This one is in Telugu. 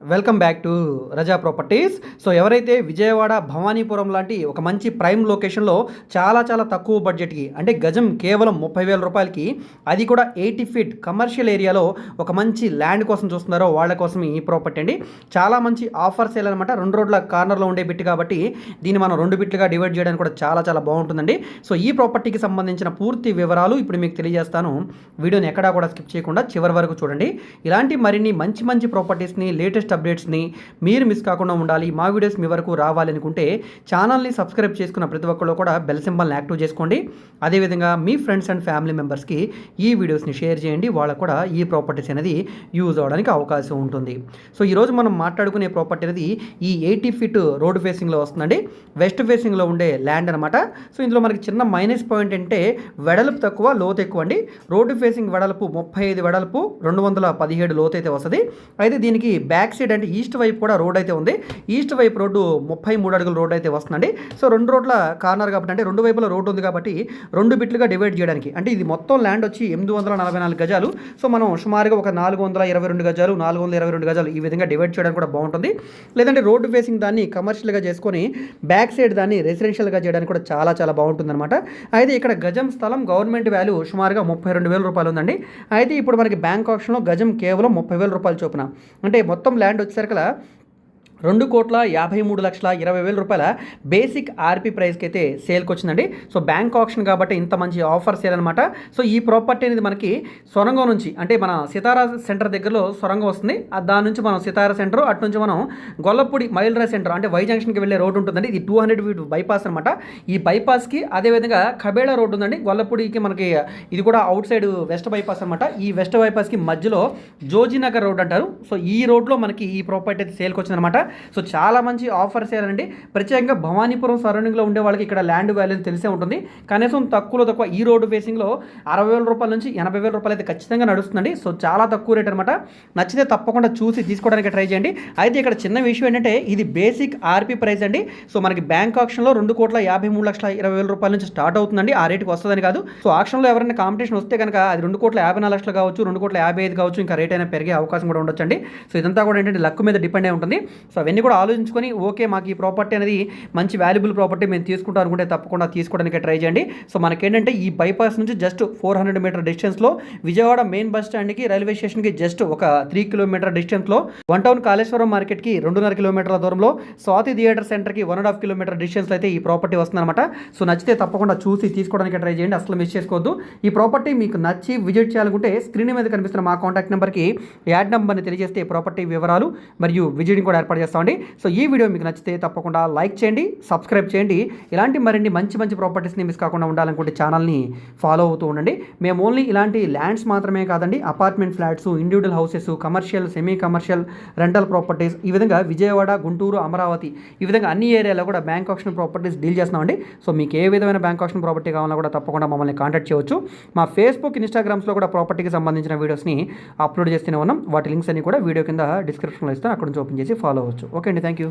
welcome back to Raza properties so ఎవరైతే విజయవాడ భవానీపురం లాంటి ఒక మంచి ప్రైమ్ లొకేషన్లో చాలా చాలా తక్కువ బడ్జెట్కి అంటే గజం కేవలం ముప్పై వేల రూపాయలకి అది కూడా ఎయిటీ ఫీట్ కమర్షియల్ ఏరియాలో ఒక మంచి ల్యాండ్ కోసం చూస్తున్నారో వాళ్ళ కోసం ఈ ప్రాపర్టీ అండి. చాలా మంచి ఆఫర్స్ అనమాట రెండు రోడ్ల కార్నర్లో ఉండే బిట్ కాబట్టి దీన్ని మనం రెండు బిట్లుగా డివైడ్ చేయడానికి కూడా చాలా చాలా బాగుంటుందండి. సో ఈ ప్రాపర్టీకి సంబంధించిన పూర్తి వివరాలు ఇప్పుడు మీకు తెలియజేస్తాను. వీడియోని ఎక్కడా కూడా స్కిప్ చేయకుండా చివరి వరకు చూడండి. ఇలాంటి మరిన్ని మంచి మంచి ప్రాపర్టీస్ని లేటెస్ట్ అప్డేట్స్ని మీరు మిస్ కాకుండా ఉండాలి. మా వీడియోస్ మీ వరకు రావాలి అనుకుంటే ఛానల్ని సబ్స్క్రైబ్ చేసుకున్న ప్రతి ఒక్కళ్ళు కూడా బెల్ సింబల్ని యాక్టివ్ చేసుకోండి. అదేవిధంగా మీ ఫ్రెండ్స్ అండ్ ఫ్యామిలీ మెంబర్స్కి ఈ వీడియోస్ని షేర్ చేయండి. వాళ్ళకు కూడా ఈ ప్రాపర్టీస్ అనేది యూజ్ అవడానికి అవకాశం ఉంటుంది. సో ఈరోజు మనం మాట్లాడుకునే ప్రాపర్టీ అనేది ఈ ఎయిటీ ఫీట్ రోడ్ ఫేసింగ్లో వస్తుందండి. వెస్ట్ ఫేసింగ్లో ఉండే ల్యాండ్ అనమాట సో ఇందులో మనకి చిన్న మైనస్ పాయింట్ అంటే వెడల్పు తక్కువ లోతు ఎక్కువ అండి. రోడ్డు ఫేసింగ్ వెడల్పు ముప్పై ఐదు వెడల్పు రెండు వందల పదిహేడు లోతు అయితే వస్తుంది. అయితే దీనికి బ్యాక్ సైడ్ అంటే ఈస్ట్ వైపు కూడా రోడ్ అయితే ఉంది. ఈస్ట్ వైపు రోడ్డు ముప్పై మూడు అడుగుల రోడ్ అయితే వస్తుందండి. సో రెండు రోడ్ల కార్నర్ కాబట్టి అంటే రెండు వైపుల రోడ్డు ఉంది కాబట్టి రెండు బిట్లుగా డివైడ్ చేయడానికి. అంటే ఇది మొత్తం ల్యాండ్ వచ్చి ఎనిమిది వందల నలభై నాలుగు గజాలు. సో మనం సుమారుగా ఒక నాలుగు వందల ఇరవై రెండు గజాలు నాలుగు వందల ఇరవై రెండు గజాలు ఈ విధంగా డివైడ్ చేయడానికి కూడా బాగుంటుంది. లేదంటే రోడ్డు ఫేసింగ్ దాన్ని కమర్షియల్గా చేసుకొని బ్యాక్ సైడ్ దాన్ని రెసిడెన్షియల్గా చేయడానికి కూడా చాలా చాలా బాగుంటుంది అనమాట అయితే ఇక్కడ గజం స్థలం గవర్నమెంట్ వాల్యూ సుమారుగా ముప్పై రెండు వేల రూపాయలు ఉందండి. అయితే ఇప్పుడు మనకి బ్యాంక్ ఆప్షన్లో గజం కేవలం ముప్పై వేల రూపాయలు చొప్పున. అంటే మొత్తం ల్యాండ్ వచ్చేసరికి రెండు కోట్ల యాభై మూడు లక్షల ఇరవై వేల రూపాయల బేసిక్ ఆర్పీ ప్రైస్కి అయితే సేల్కి వచ్చిందండి సో బ్యాంక్ ఆప్షన్ కాబట్టి ఇంత మంచి ఆఫర్ సేల్ అనమాట సో ఈ ప్రాపర్టీ అనేది మనకి సొరంగం నుంచి అంటే మన సితారా సెంటర్ దగ్గరలో సొరంగం వస్తుంది. దాని నుంచి మనం సితారా సెంటర్ అటు నుంచి మనం గొల్లపూడి మైల్రా సెంటర్ అంటే వై జంక్షన్కి వెళ్ళే రోడ్డు ఉంటుందండి. ఇది టూ హండ్రెడ్ ఫీట్ బైపాస్ అనమాట ఈ బైపాస్కి అదేవిధంగా ఖబేళా రోడ్డు ఉందండి. గొల్లపూడికి మనకి ఇది కూడా అవుట్ సైడ్ వెస్ట్ బైపాస్ అనమాట ఈ వెస్ట్ బైపాస్కి మధ్యలో జోజీనగర్ రోడ్ అంటారు. సో ఈ రోడ్లో మనకి ఈ ప్రాపర్టీ అయితే సేల్కి వచ్చిందనమాట సో చాలా మంచి ఆఫర్స్ ఏనండి ప్రత్యేకంగా భవానీపురం సరౌండింగ్లో ఉండే వాళ్ళకి ఇక్కడ ల్యాండ్ వాల్యూ తెలిసే ఉంటుంది. కనీసం తక్కువలో తక్కువ ఈ రోడ్డు ఫేసింగ్లో అరవై వేల రూపాయల నుంచి ఎనభై వేల రూపాయలు అయితే ఖచ్చితంగా నడుస్తుందండి. సో చాలా తక్కువ రేట్ అనమాట నచ్చితే తప్పకుండా చూసి తీసుకోవడానికి ట్రై చేయండి. అయితే ఇక్కడ చిన్న విషయం ఏంటంటే ఇది బేసిక్ ఆర్పీ ప్రైస్ అండి. సో మనకి బ్యాంక్ ఆప్షన్లో రెండు కోట్ల యాభై మూడు లక్షల ఇరవై వేల రూపాయల నుంచి స్టార్ట్ అవుతుందండి. ఆ రేటుకి వస్తుందని కాదు. సో ఆప్షన్లో ఎవరైనా కాంపిటీషన్ వస్తే కనుక అది రెండు కోట్ల యాభై నాలుగు లక్షలు కావచ్చు రెండు కోట్ల యాభై ఐదు కావచ్చు ఇంకా రేట్ అయినా పెరిగే అవకాశం కూడా ఉండొచ్చండి. సో ఇదంతా కూడా ఏంటంటే లక్ మీద డిపెండ్ అయి ఉంటుంది. సో అవన్నీ కూడా ఆలోచించుకొని ఓకే మాకు ఈ ప్రాపర్టీ అనేది మంచి వాల్యుబుల్ ప్రాపర్టీ మేము తీసుకుంటాం అనుకుంటే తప్పకుండా తీసుకోవడానికి ట్రై చేయండి. సో మనకేంటంటే ఈ బైపాస్ నుంచి జస్ట్ ఫోర్ హండ్రెడ్ మీటర్ డిస్టెన్స్లో విజయవాడ మెయిన్ బస్ స్టాండ్కి రైల్వే స్టేషన్కి జస్ట్ ఒక త్రీ కిలోమీటర్ డిస్టెన్స్లో వన్ టౌన్ కాళేశ్వరం మార్కెట్కి రెండున్నర కిలోమీటర్ల దూరంలో స్వాతి థియేటర్ సెంటర్కి వన్ అండ్ హాఫ్ కిలోమీటర్ డిస్టెన్స్లో అయితే ఈ ప్రాపర్టీ వస్తుందన్నమాట. సో నచ్చితే తప్పకుండా చూసి తీసుకోవడానికి ట్రై చేయండి. అసలు మిస్ చేసుకోవద్దు. ఈ ప్రాపర్టీ మీకు నచ్చి విజిట్ చేయాలనుకుంటే స్క్రీన్ మీద కనిపిస్తున్న మా కాంటాక్ట్ నెంబర్కి యాడ్ నెంబర్ని తెలియజేస్తే ప్రాపర్టీ వివరాలు మరియు విజిటింగ్ కూడా ఏర్పాటు చేస్తామండి. సో ఈ వీడియో మీకు నచ్చితే తప్పకుండా లైక్ చేయండి సబ్స్క్రైబ్ చేయండి. ఇలాంటి మరిన్ని మంచి మంచి ప్రాపర్టీస్ని మిస్ కాకుండా ఉండాలనుకుంటే ఛానల్ని ఫాలో అవుతూ ఉండండి. మేము ఓన్లీ ఇలాంటి ల్యాండ్స్ మాత్రమే కాదండి apartment flats individual houses commercial semi commercial rental properties ఈ విధంగా విజయవాడ గుంటూరు అమరావతి ఈ విధంగా అన్ని ఏరియాలో కూడా బ్యాంక్ ఆప్షన్ ప్రాపర్టీస్ డీల్ చేస్తున్నామండి. సో మీకు ఏ విధమైన బ్యాంక్ ఆప్షన్ ప్రాపర్టీ కావాలన్నా కూడా తప్పకుండా మమ్మల్ని కాంటాక్ట్ చేయవచ్చు. మా ఫేస్బుక్ ఇన్స్టాగ్రామ్స్లో కూడా ప్రాపర్టీకి సంబంధించిన వీడియోస్ని అప్లోడ్ చేస్తూనే ఉన్నాం. వాటి లింక్స్ అన్ని కూడా వీడియో కింద డిస్క్రిప్షన్లో ఇస్తాను. అక్కడ నుంచి ఓపెన్ చేసి ఫాలో అవ్వచ్చు ఓకే అండి థ్యాంక్ యూ